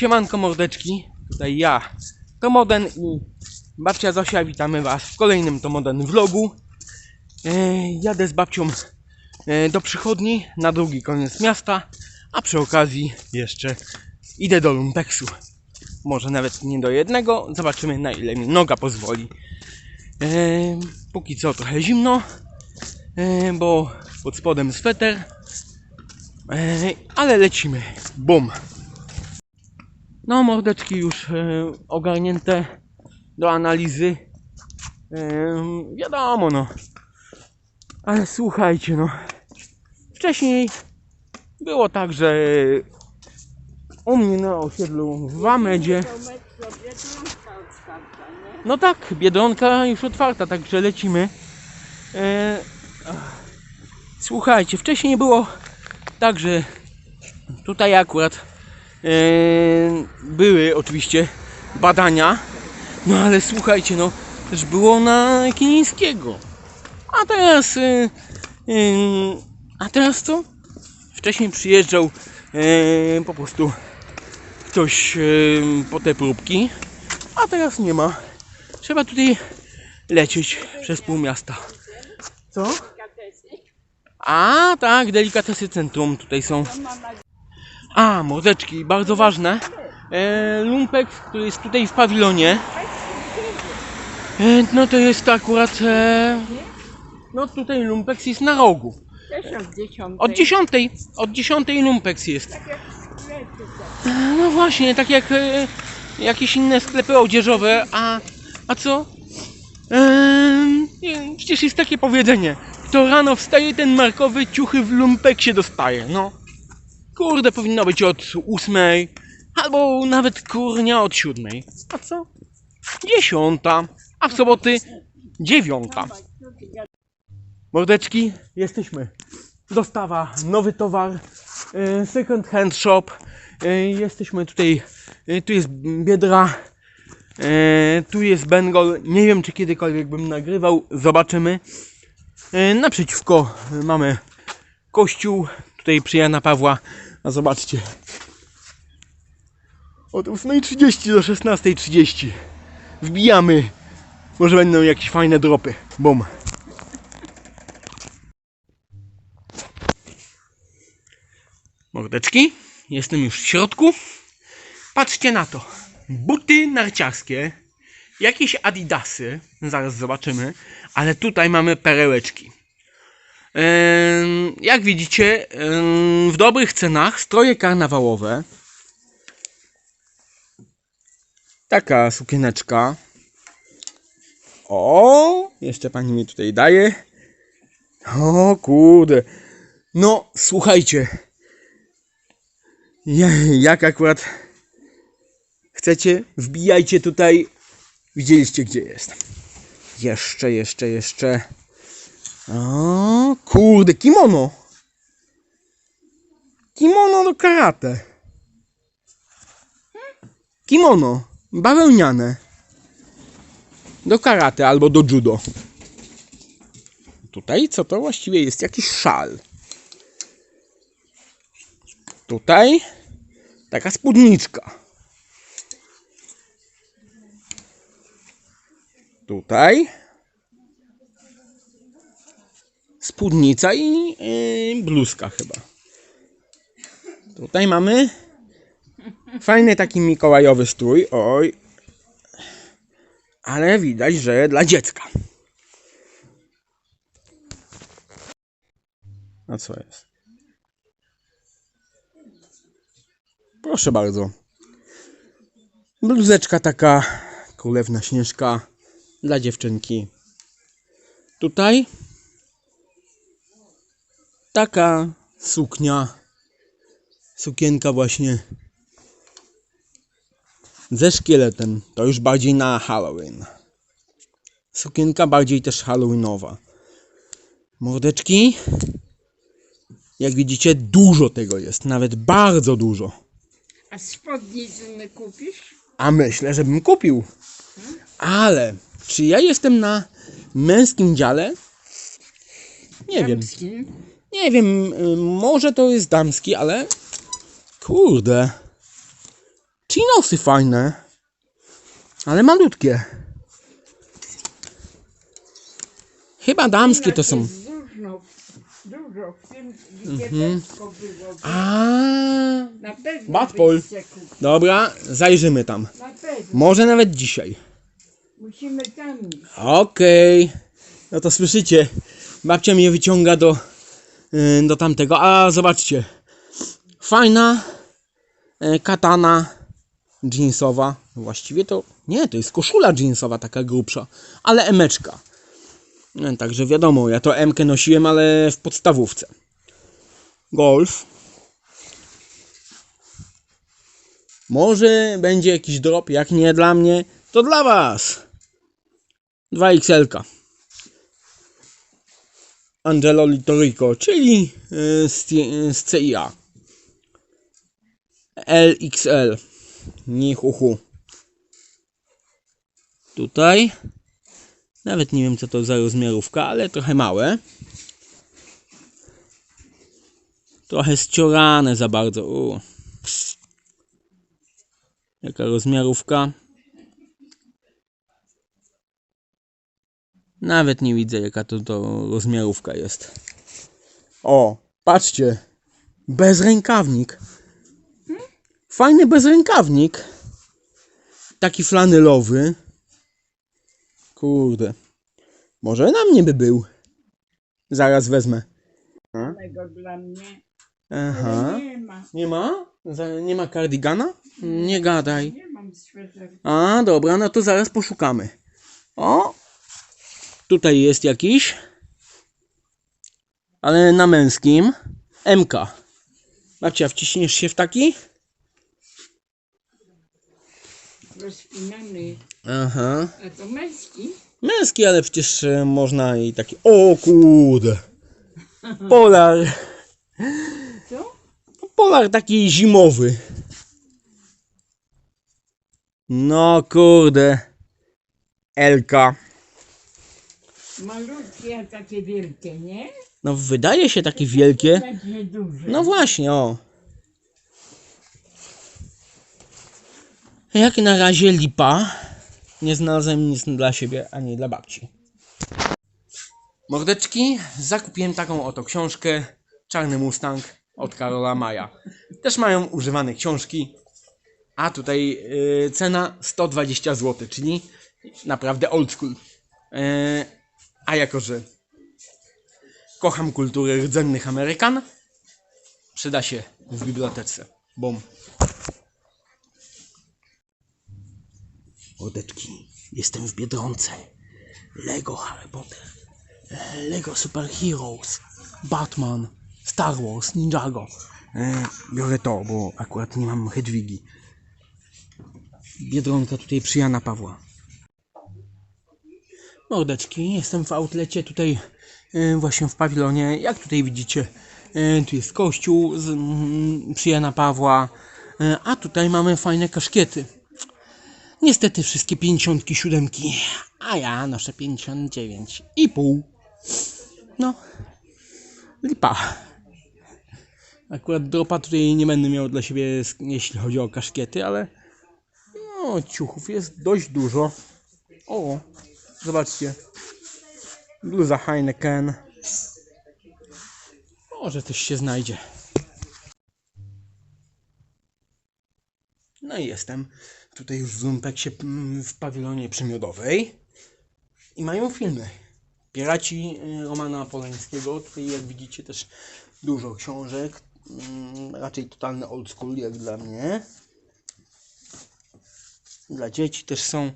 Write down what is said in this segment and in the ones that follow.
Siemanko mordeczki, tutaj ja, Tomoden i babcia Zosia, witamy was w kolejnym Tomoden vlogu. E, jadę z babcią e, do przychodni na drugi koniec miasta, a przy okazji jeszcze idę do Lumpeksu. Może nawet nie do jednego, zobaczymy na ile mi noga pozwoli. E, póki co trochę zimno, e, bo pod spodem sweter, e, ale lecimy. Bum! No, mordeczki już e, ogarnięte do analizy. E, wiadomo, no. Ale słuchajcie, no. Wcześniej było tak, że u mnie na osiedlu w Amedzie. No tak, biedronka już otwarta, także lecimy. E, słuchajcie, wcześniej było tak, że tutaj akurat były oczywiście badania, no ale słuchajcie, no też było na Kilińskiego. A teraz, e, e, a teraz co? Wcześniej przyjeżdżał e, po prostu ktoś e, po te próbki, a teraz nie ma. Trzeba tutaj lecieć przez pół miasta. Co? A, tak, delikatesy centrum tutaj są. A, mordeczki, bardzo ważne. E, Lumpex, który jest tutaj w pawilonie. E, no to jest akurat. E, no tutaj Lumpex jest na rogu. Też od dziesiątej. Od 10, od 10 Lumpex jest. E, No właśnie, tak jak e, jakieś inne sklepy odzieżowe, a, a co? Ehm, nie, przecież jest takie powiedzenie. Kto rano wstaje, ten markowy ciuchy w lumpeksie dostaje, no. Kurde, powinno być od ósmej, albo nawet kurnia od siódmej. A co? Dziesiąta, a w soboty dziewiąta. Mordeczki, jesteśmy. Dostawa, nowy towar, e, second hand shop. E, Jesteśmy tutaj, e, tu jest Biedra, tu jest Bengol. Nie wiem, czy kiedykolwiek bym nagrywał, zobaczymy. Naprzeciwko mamy kościół, tutaj przy Jana Pawła. A zobaczcie. Od 8.30 do 16.30 wbijamy. Może będą jakieś fajne dropy. Bum. Mordeczki, jestem już w środku. Patrzcie na to. Buty narciarskie, jakieś adidasy, zaraz zobaczymy, ale tutaj mamy perełeczki. Jak widzicie, w dobrych cenach stroje karnawałowe. Taka sukieneczka. O, jeszcze pani mi tutaj daje. O kurde. No, słuchajcie. Ja- Jak akurat chcecie, wbijajcie tutaj. Widzieliście gdzie jest. Jeszcze, jeszcze, jeszcze. O, kurde, kimono. Kimono do karate. Kimono, bawełniane. Do karate albo do judo. Tutaj co to właściwie jest? Jakiś szal. Tutaj taka spódniczka. Tutaj spódnica i yy, bluzka chyba. Tutaj mamy fajny taki mikołajowy strój. Oj. Ale widać, że dla dziecka. A co jest? Proszę bardzo. Bluzeczka taka królewna śnieżka dla dziewczynki. Tutaj taka suknia, sukienka właśnie ze szkieletem. To już bardziej na Halloween. Sukienka bardziej też Halloweenowa. Mordeczki. Jak widzicie, dużo tego jest, nawet bardzo dużo. A spodnicy nie kupisz? A myślę, że bym kupił. Ale czy ja jestem na męskim dziale? Nie wiem. Nie wiem, y, może to jest damski, ale kurde. Chinosy fajne. Ale malutkie. Chyba damskie to są. Jest Dużo, dużo w tym, Mhm. było. A, Na pewno Batpol. Dobra, zajrzymy tam. Na pewno. Może nawet dzisiaj. Musimy tam iść. Okej. No to słyszycie. Babcia mnie wyciąga do, do tamtego. A zobaczcie. Fajna y, katana jeansowa. Właściwie to nie, to jest koszula jeansowa taka grubsza, ale emeczka. No, także wiadomo, ja to emkę nosiłem, ale w podstawówce. Golf. Może będzie jakiś drop, jak nie dla mnie, to dla was. 2XL. Angelo Litorico, czyli y, z, CIA. LXL. Nie chuchu. Tutaj. Nawet nie wiem co to za rozmiarówka, ale trochę małe. Trochę ściorane za bardzo. U. Jaka rozmiarówka? Nawet nie widzę jaka to, to rozmiarówka jest. O, patrzcie. Bezrękawnik. Fajny bezrękawnik. Taki flanelowy. Kurde. Może na mnie by był. Zaraz wezmę. Tego dla mnie. Aha. Nie ma. Nie ma? Za- Nie ma kardigana? Nie gadaj. Nie mam sweterka. A, dobra, no to zaraz poszukamy. O! Tutaj jest jakiś. Ale na męskim. MK. Babcia, wciśniesz się w taki? Rozpinany. Aha. A to męski? Męski, ale przecież e, można i taki. O kurde! Polar. Co? Polar taki zimowy. No kurde. Elka. Malutkie, a takie wielkie, nie? No wydaje się takie wielkie. Takie duże. No właśnie, o. Jak na razie lipa. Nie znalazłem nic dla siebie, ani dla babci. Mordeczki, zakupiłem taką oto książkę Czarny Mustang od Karola Maja. Też mają używane książki. A tutaj y, cena 120 zł, czyli naprawdę old school. Y, a jako, że kocham kulturę rdzennych Amerykan, przyda się w bibliotece. Bom. Mordeczki, jestem w Biedronce. Lego Harry Potter. Lego Super Heroes. Batman. Star Wars. Ninjago. E, biorę to, bo akurat nie mam Hedwigi. Biedronka tutaj przy Jana Pawła. Mordeczki, jestem w outlecie tutaj e, właśnie w pawilonie. Jak tutaj widzicie, e, tu jest kościół z, przy Pawła, e, a tutaj mamy fajne kaszkiety. Niestety wszystkie 57, a ja noszę 59 i pół. No, lipa. Akurat dropa tutaj nie będę miał dla siebie, jeśli chodzi o kaszkiety, ale no, ciuchów jest dość dużo. O, zobaczcie. Bluza Heineken. Może coś się znajdzie. No i jestem tutaj już w Lumpeksie mm, w pawilonie przymiodowej. I mają filmy. Piraci y, Romana Polańskiego. Tutaj jak widzicie też dużo książek. Mm, Raczej totalny old school jak dla mnie. Dla dzieci też są.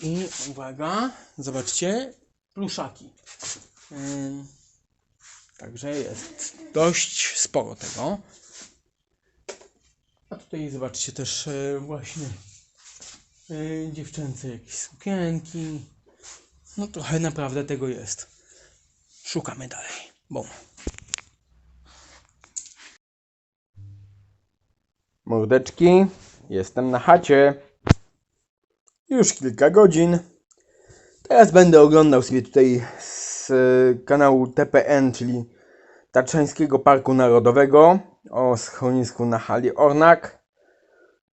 I uwaga, zobaczcie, pluszaki. Ym, Także jest dość sporo tego. A tutaj zobaczcie też e, właśnie e, dziewczęce jakieś sukienki. No trochę naprawdę tego jest. Szukamy dalej. Bom. Mordeczki, jestem na chacie. Już kilka godzin. Teraz będę oglądał sobie tutaj z kanału TPN, czyli Tatrzańskiego Parku Narodowego o schronisku na hali Ornak.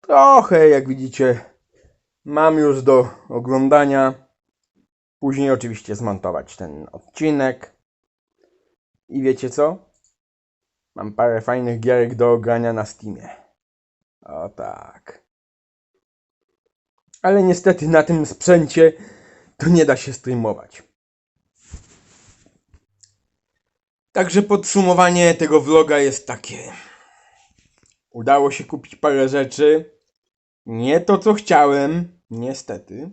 Trochę, jak widzicie, mam już do oglądania. Później oczywiście zmontować ten odcinek. I wiecie co? Mam parę fajnych gierek do grania na Steamie. O tak. Ale niestety na tym sprzęcie to nie da się streamować. Także podsumowanie tego vloga jest takie. Udało się kupić parę rzeczy. Nie to, co chciałem, niestety.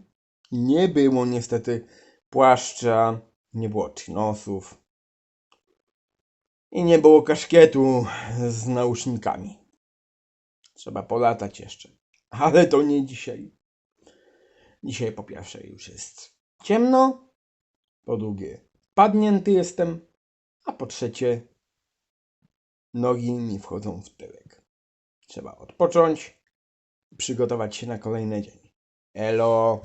Nie było niestety płaszcza, nie było chinosów. I nie było kaszkietu z nausznikami. Trzeba polatać jeszcze. Ale to nie dzisiaj. Dzisiaj po pierwsze już jest ciemno. Po drugie padnięty jestem. A po trzecie nogi mi wchodzą w tyłek. Trzeba odpocząć przygotować się na kolejny dzień. Elo!